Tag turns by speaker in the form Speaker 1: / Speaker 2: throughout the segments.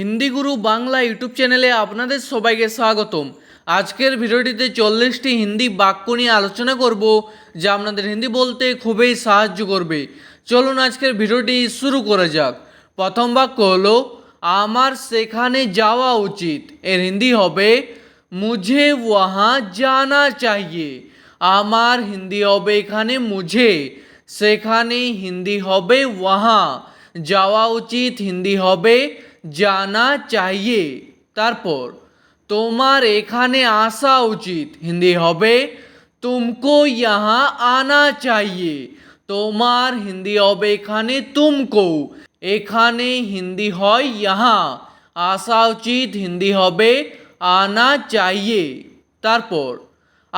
Speaker 1: হিন্দি গুরু Bangla YouTube চ্যানেলে আপনাদের সবাইকে স্বাগতম আজকের ভিডিওটিতে চল্লিশটি হিন্দি বাক্য নিয়ে আলোচনা করব যা আপনাদের হিন্দি বলতে খুবই সাহায্য করবে চলুন আজকের ভিডিওটি শুরু করা যাক প্রথম বাক্য হলো আমার সেখানে যাওয়া উচিত এর হিন্দি হবে মুঝে ওয়াহা জানা চাইয়ে আমার হিন্দি হবে এখানে মুঝে সেখানে হিন্দি হবে ওয়াহা যাওয়া উচিত হিন্দি হবে जाना चाहिए तारपर तुम्हार एखाने आसा उचित हिंदी होबे तुमको यहाँ आना चाहिए तुम्हार हिंदी होबे एखाने तुमको एखाने हिंदी होय यहाँ आसा उचित हिंदी होबे आना चाहिए तारपर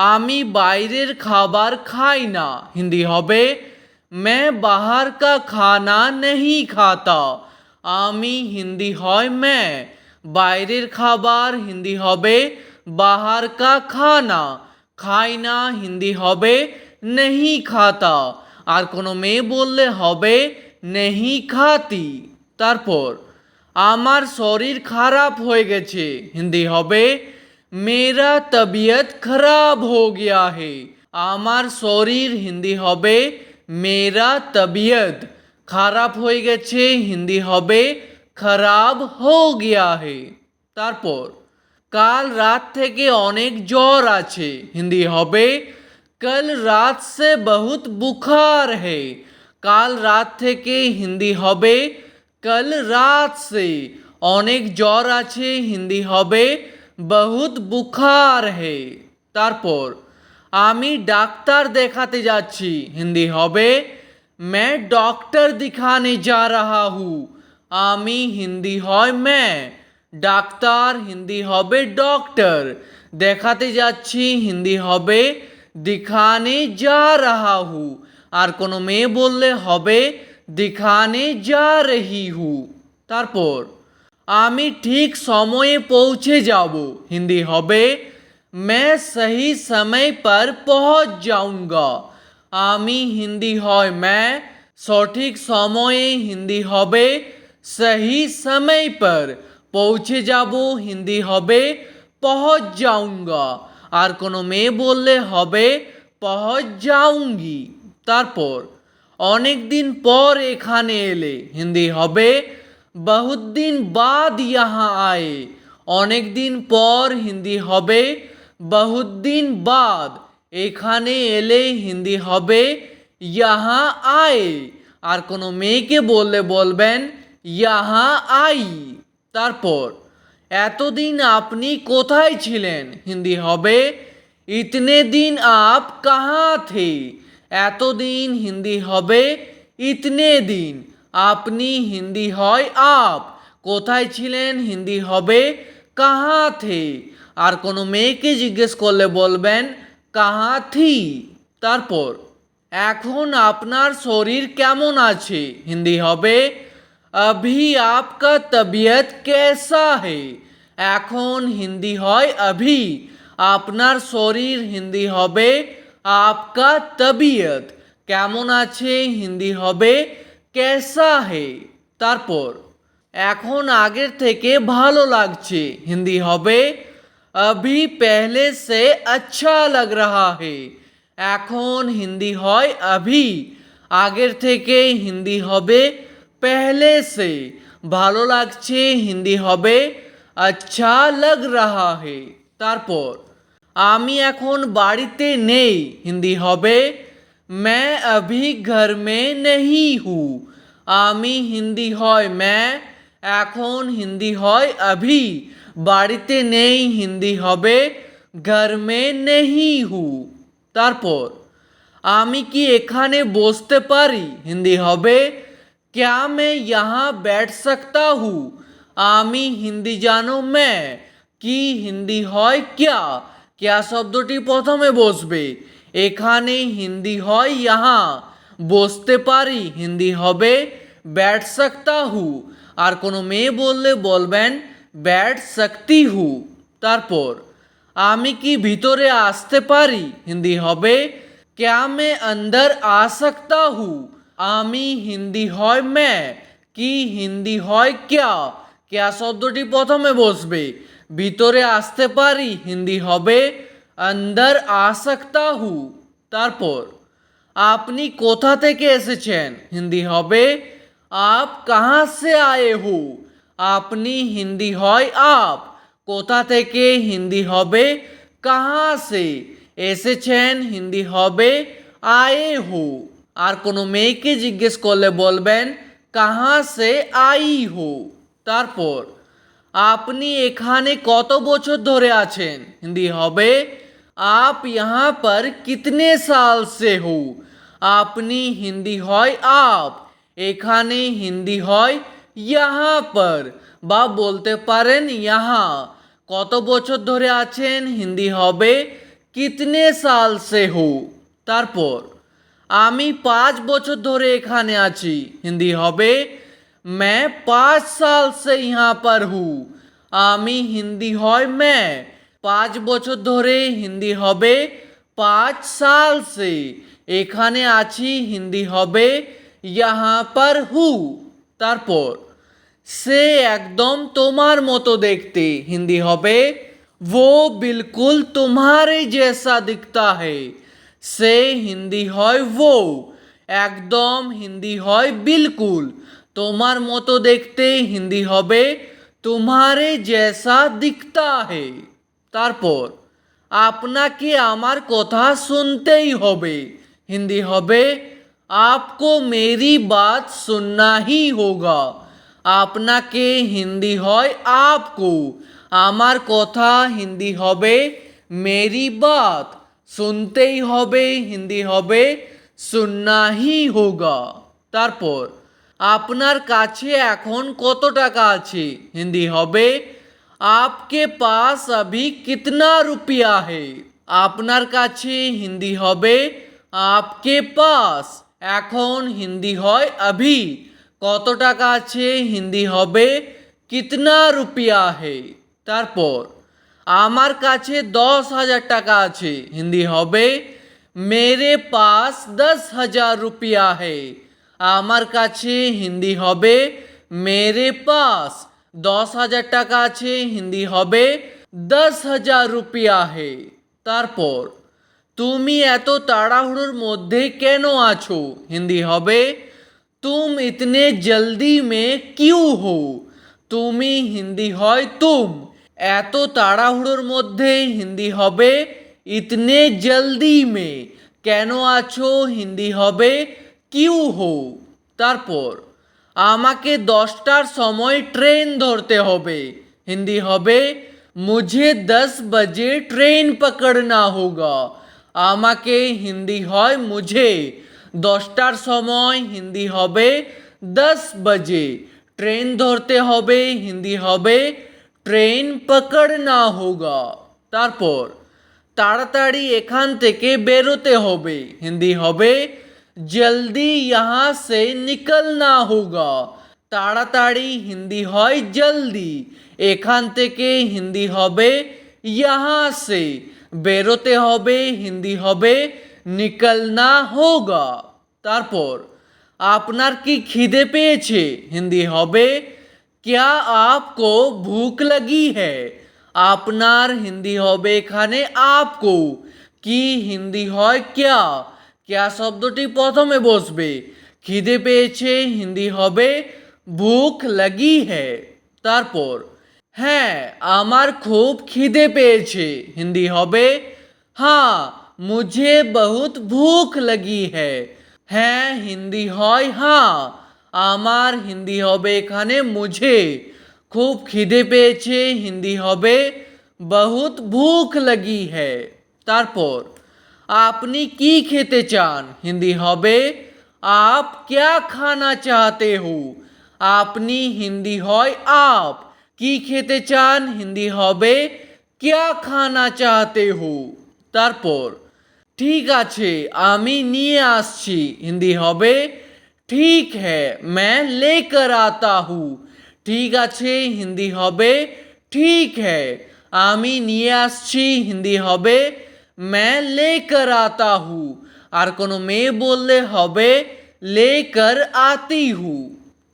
Speaker 1: आमी बाहरेर खाबार खाई ना हिंदी होबे मैं बाहर का खाना नहीं खाता আমি হিন্দি হয় ম্যা বাইরের খাবার হিন্দি হবে বাহার কা খানা খাই না হিন্দি হবে নেহি খাতা আর কোনো মেয়ে বললে হবে নেহি খাতি তারপর আমার শরীর খারাপ হয়ে গেছে হিন্দি হবে মেরা তবিয়ত খারাপ হো গিয়া হে আমার শরীর হিন্দি হবে মেরা তবিয়ত খারাপ হয়ে গেছে হিন্দি হবে খারাপ হো গিয়া হে তারপর কাল রাত থেকে অনেক জ্বর আছে হিন্দি হবে কাল রাত সে বহুত বুখার হে কাল রাত থেকে হিন্দি হবে কাল রাত সে অনেক জ্বর আছে হিন্দি হবে বহুত বুখার হে তারপর আমি ডাক্তার দেখাতে যাচ্ছি হিন্দি হবে मैं डॉक्टर दिखाने जा रहा हूँ आमी हिंदी হয় मैं ডাক্তার হিন্দি হবে ডক্টর দেখাতে যাচ্ছি হিন্দি হবে দিখানে যা রাহা হু আর কোনো মেয়ে বললে হবে দিখানে যা রেহি হু তারপর আমি ঠিক সময়ে পৌঁছে যাব হিন্দি হবে मैं सही समय पर पहुंच जाऊंगा আমি হিন্দি হয় मैं সঠিক সময়ে হিন্দি হবে সহি সময় পর পৌঁছে যাব হিন্দি হবে পৌঁছ যাউঙ্গা আর কোনো মেয়ে বললে হবে পৌঁছ যাউঙ্গি তারপর অনেক দিন পর এখানে এলে হিন্দি হবে বহুত দিন বাদ ইহা আয়ে অনেক দিন পর হিন্দি হবে বহুত দিন বাদ এখানে এলেই হিন্দি হবে ইয়াহা আয় আর কোনো মেয়েকে বললে বলবেন ইয়াহা আই তারপর এতদিন আপনি কোথায় ছিলেন হিন্দি হবে ইতনে দিন আপ কাহা থে এতদিন হিন্দি হবে ইতনে দিন আপনি হিন্দি হয় আপ কোথায় ছিলেন হিন্দি হবে কাহা থে আর কোনো মেয়েকে জিজ্ঞেস করলে বলবেন কাহাথি তারপর এখন আপনার শরীর কেমন আছে হিন্দি হবে অভি আপকা তবিয়ত কেসা হে এখন হিন্দি হয় অভি আপনার শরীর হিন্দি হবে আপকা তবিয়ত কেমন আছে হিন্দি হবে কেসা হে তারপর এখন আগের থেকে ভালো লাগছে হিন্দি হবে अभी पहले से अच्छा लग रहा है। এখন হিন্দি হয় ابھی। আগের থেকে হিন্দি হবে पहले से। ভালো লাগছে হিন্দি হবে अच्छा लग रहा है। তারপর আমি এখন বাড়িতে নেই হিন্দি হবে मैं अभी घर में नहीं हूं। আমি হিন্দি হয় मैं এখন হিন্দি হয় अभी। বাড়িতে নেই হিন্দি হবে ঘর মে নেহি হু তারপর আমি কি এখানে বসতে পারি হিন্দি হবে क्या मैं यहाँ बैठ सकता हूँ আমি হিন্দি জানো মে কি হিন্দি হয় ক্যা ক্যা শব্দটি প্রথমে বসবে এখানে হিন্দি হয় ইহা বসতে পারি হিন্দি হবে ব্যাট সাকতা হু আর কোনো মেয়ে বললে বলবেন बैठ सकती हूँ तरपर आमी की भीतरे आसते पारी हिंदी हबे क्या मैं अंदर आ सकता हूँ आमी हिंदी होय मैं कि हिंदी होय क्या क्या शब्दी प्रथम बसबे भीतरे आसते पारी हिंदी हबे अंदर आ सकता हूँ तरपर आपनी कोथा थे के ऐसे चैन हिंदी हबे आप कहाँ से आए हो আপনি হিন্দি হয় আপ কোথা থেকে হিন্দি হবে কাহা সে এসেছেন হিন্দি হবে আয়ে হো আর কোনো মেয়েকে জিজ্ঞেস করলে বলবেন কাহা সে আই হো তারপর আপনি এখানে কত বছর ধরে আছেন হিন্দি হবে আপ ইহা পর কিতনে সাল সে হো আপনি হিন্দি হয় আপ এখানে হিন্দি হয় यहाँ पर বা বলতে পারেন ইহা কত বছর ধরে আছেন হিন্দি হবে কিতনে সাল সে হো তারপর আমি পাঁচ বছর ধরে এখানে আছি হিন্দি হবে मैं पाँच साल से यहाँ पर हूँ আমি হিন্দি হয় মে পাঁচ বছর ধরে হিন্দি হবে পাঁচ সাল সে এখানে আছি হিন্দি হবে यहाँ पर हूँ তারপর সে একদম তোমার মতো দেখতে হিন্দি হবে ও बिल्कुल तुम्हारे जैसा দিকতা হে সে হিন্দি হয় ও একদম হিন্দি হয় বিলকুল তোমার মতো দেখতে হিন্দি হবে তোমারে জেসা দিকতা হে তারপর আপনাকে আমার কথা শুনতেই হবে হিন্দি হবে আপকো মেরি বাত সুননা হি হোগা আপনাকে হিন্দি হয় আপকো আমার কথা হিন্দি হবে মেরি বাত শুনতেই হবে হিন্দি হবে সুন্নাহি হোগা তারপর আপনার কাছে এখন কত টাকা আছে হিন্দি হবে আপকে পাস অভি কিতনা রুপিয়া হে আপনার কাছে হিন্দি হবে আপকে পাস এখন হিন্দি হয় অভি কত টাকা আছে হিন্দি হবে কিতনা রুপিয়া হে তারপর আমার কাছে দশ হাজার টাকা আছে হিন্দি হবে মেরে পাস দশ হাজার রুপিয়া হে আমার কাছে হিন্দি হবে মেরে পাস দশ হাজার টাকা আছে হিন্দি হবে দশ হাজার রুপিয়া হে তারপর তুমি এত তাড়াহুড়োর মধ্যে কেন আছো হিন্দি হবে তুম ইতনে জলদি মে কিউ হো তুমি হিন্দি হয় তুম এত তাড়াহুড়োর মধ্যে হিন্দি হবে ইতনে জলদি মে কেন আছো হিন্দি হবে কিউ হো তারপর আমাকে দশটার সময় ট্রেন ধরতে হবে হিন্দি হবে মুঝে দশ বজে ট্রেন পকড়না হোগা আমাকে হিন্দি হয় মুঝে দশটার সময় হিন্দি হবে দশ বাজে ট্রেন ধরতে হবে হিন্দি হবে ট্রেন পকড়না হোগা তারপর তাড়াতাড়ি এখান থেকে বেরোতে হবে হিন্দি হবে জলদি ইহা সে নিকলনা হোগা তাড়াতাড়ি হিন্দি হয় জলদি এখান থেকে হিন্দি হবে ইহা সে বেরোতে হবে হিন্দি হবে নিকলনা হোগা তারপর আপনার কি খিদে পেয়েছে হিন্দি হবে क्या आपको भूख लगी है আপনার হিন্দি হবে এখানে আপকো কি হিন্দি হয় ক্যা ক্যা শব্দটি প্রথমে বসবে খিদে পেয়েছে হিন্দি হবে ভুখ লাগি হ্যাঁ তারপর হ্যাঁ আমার খুব খিদে পেয়েছে হিন্দি হবে হ্যাঁ मुझे बहुत भूख लगी है হ্যাঁ হিন্দি হয় হ্যাঁ আমার হিন্দি হবে এখানে মুঝে খুব খিদে পেয়েছে হিন্দি হবে বহুত ভুখ লাগি হ্যাঁ তারপর আপনি কি খেতে চান হিন্দি হবে आप क्या खाना चाहते हो আপনি হিন্দি হয় आप কি খেতে চান হিন্দি হবে क्या खाना चाहते हो তারপর ठीक आमी निये आसछी हिंदी होबे ठीक है मैं लेकर आता हूँ ठीक आछे हिंदी होबे ठीक है आमी निये आसछी हिंदी होबे मैं लेकर आता हूँ আর কোনো মেয়ে বললে হবে লেকার আতি হু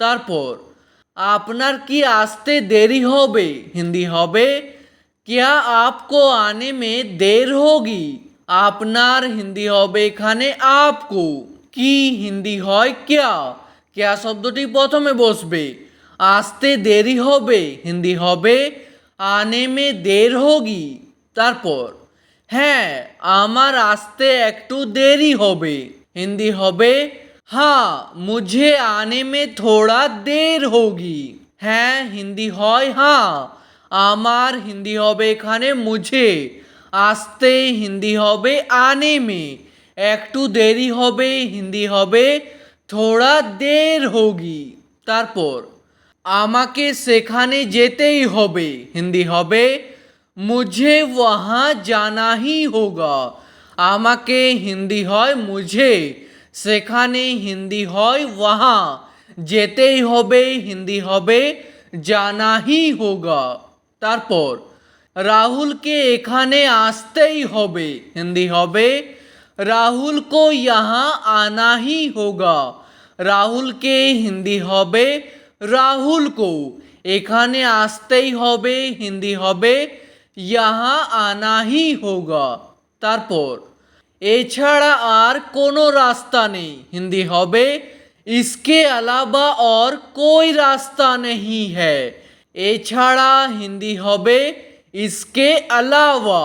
Speaker 1: তারপর আপনার কি আসতে দেরি হবে হিন্দি হবে কিয়া আপকো আনে মে দের হোগি আপনার হিন্দি হবে এখানে আপনাকে কি হিন্দি হয় কিয়া কেয়া শব্দটি প্রথমে বসবে আসতে দেরি হবে হিন্দি হবে आने में देर होगी তারপর হ্যাঁ আমার আসতে একটু দেরি হবে হিন্দি হবে हां मुझे आने में थोड़ा देर होगी হ্যাঁ হিন্দি হয় হ্যাঁ আমার হিন্দি হবে এখানে मुझे আসতে হিন্দি হবে আনে মে একটু দেরি হবে হিন্দি হবে থোড়া দের হোগি তারপর আমাকে সেখানে যেতেই হবে হিন্দি হবে মুঝে ওহা জানাহি হোগা আমাকে হিন্দি হয় মুঝে সেখানে হিন্দি হয় ওহা যেতেই হবে হিন্দি হবে জানাহি হোগা তারপর राहुल के एखने आस्ते ही होबे हिंदी हो राहुल को यहाँ आना ही होगा राहुल के हिंदी हो राहुल को एखने आस्ते ही होबे हिंदी हो यहाँ आना ही होगा तरपर एड़ा और को रास्ता नहीं हिंदी हो इसके अलावा और कोई रास्ता नहीं है एड़ा हिंदी हो इसके अलावा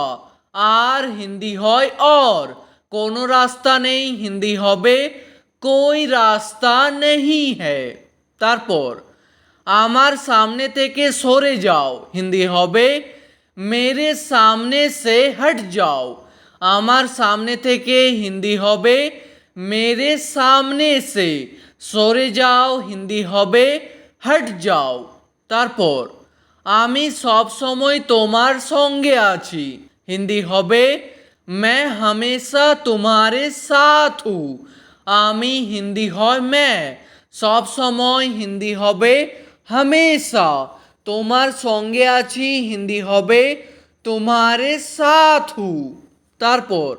Speaker 1: आर हिंदी होय और कोनो रास्ता नहीं हिंदी होबे कोई रास्ता नहीं है तारपोर आमार सामने ते के सोरे जाओ हिंदी होबे मेरे सामने से हट जाओ आमार सामने ते के हिंदी होबे मेरे सामने से सोरे जाओ हिंदी होबे हट जाओ तारपोर আমি সবসময় তোমার সঙ্গে আছি হিন্দি হবে ম্যা हमेशा তোমারে সাথ হু আমি হিন্দি হয় ম্যা সবসময় হিন্দি হবে হামেশা তোমার সঙ্গে আছি হিন্দি হবে তোমারে সাথ হু তারপর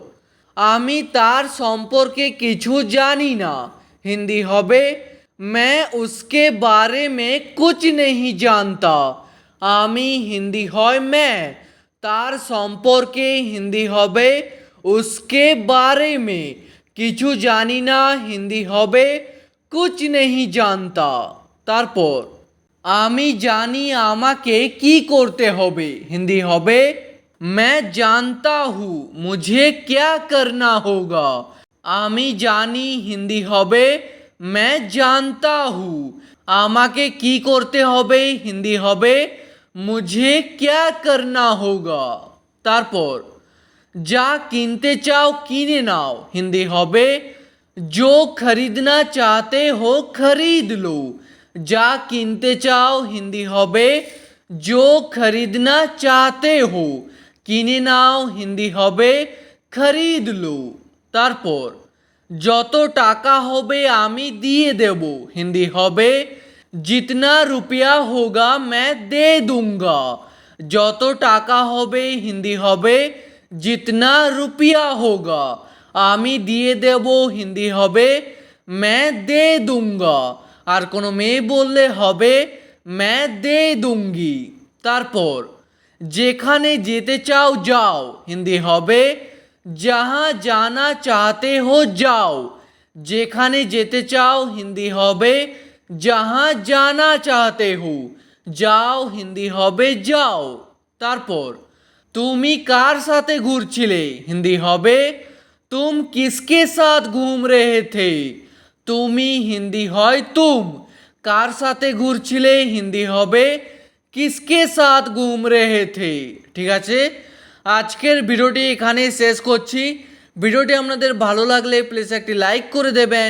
Speaker 1: আমি তার সম্পর্কে কিছু জানি না হিন্দি হবে मैं उसके बारे में कुछ नहीं जानता আমি হিন্দি হই মে তার সম্পর্কে হিন্দি হবে উসকে বারে মে কিছু জানি না হিন্দি হবে কুছ नही জানতা তারপর আমি জানি আমাকে কি করতে হবে হিন্দি হবে মে জানতা হু মুঝে কিয়া করনা হোগা আমি জানি হিন্দি হবে মে জানতা হু আমাকে কি করতে হবে হিন্দি হবে मुझे क्या करना होगा? তারপর যা কিনতে চাও কিনে নাও। হিন্দি হবে जो खरीदना चाहते हो खरीद लो। जा কিনতে চাও হিন্দি হবে जो खरीदना चाहते हो। কিনে নাও হিন্দি হবে खरीद लो। তারপর যত টাকা হবে আমি দিয়ে দেব। হিন্দি হবে জিতনা রুপিয়া হোগা ম্যা দে দুঙ্গা যত টাকা হবে হিন্দি হবে জিতনা রুপিয়া হোগা আমি দিয়ে দেব হিন্দি হবে ম্যা দে দুঙ্গা আর কোনো মেয়ে বললে হবে ম্যা দে দুঙ্গি তারপর যেখানে যেতে চাও যাও হিন্দি হবে যাহা জানা চাহতে হো যাও যেখানে যেতে চাও হিন্দি হবে যাহা জানা চাহতে হু যাও হিন্দি হবে যাও তারপর তুমি কার সাথে ঘুরছিলে হিন্দি হবে তুম কিসকে সাথ ঘুম রেহে থে তুমি হিন্দি হয় তুম কার সাথে ঘুরছিলে হিন্দি হবে কিসকে সাথ ঘুম রেহে থে ঠিক আছে আজকের ভিডিওটি এখানে শেষ করছি ভিডিওটি আপনাদের ভালো লাগলে প্লিজ একটি লাইক করে দেবেন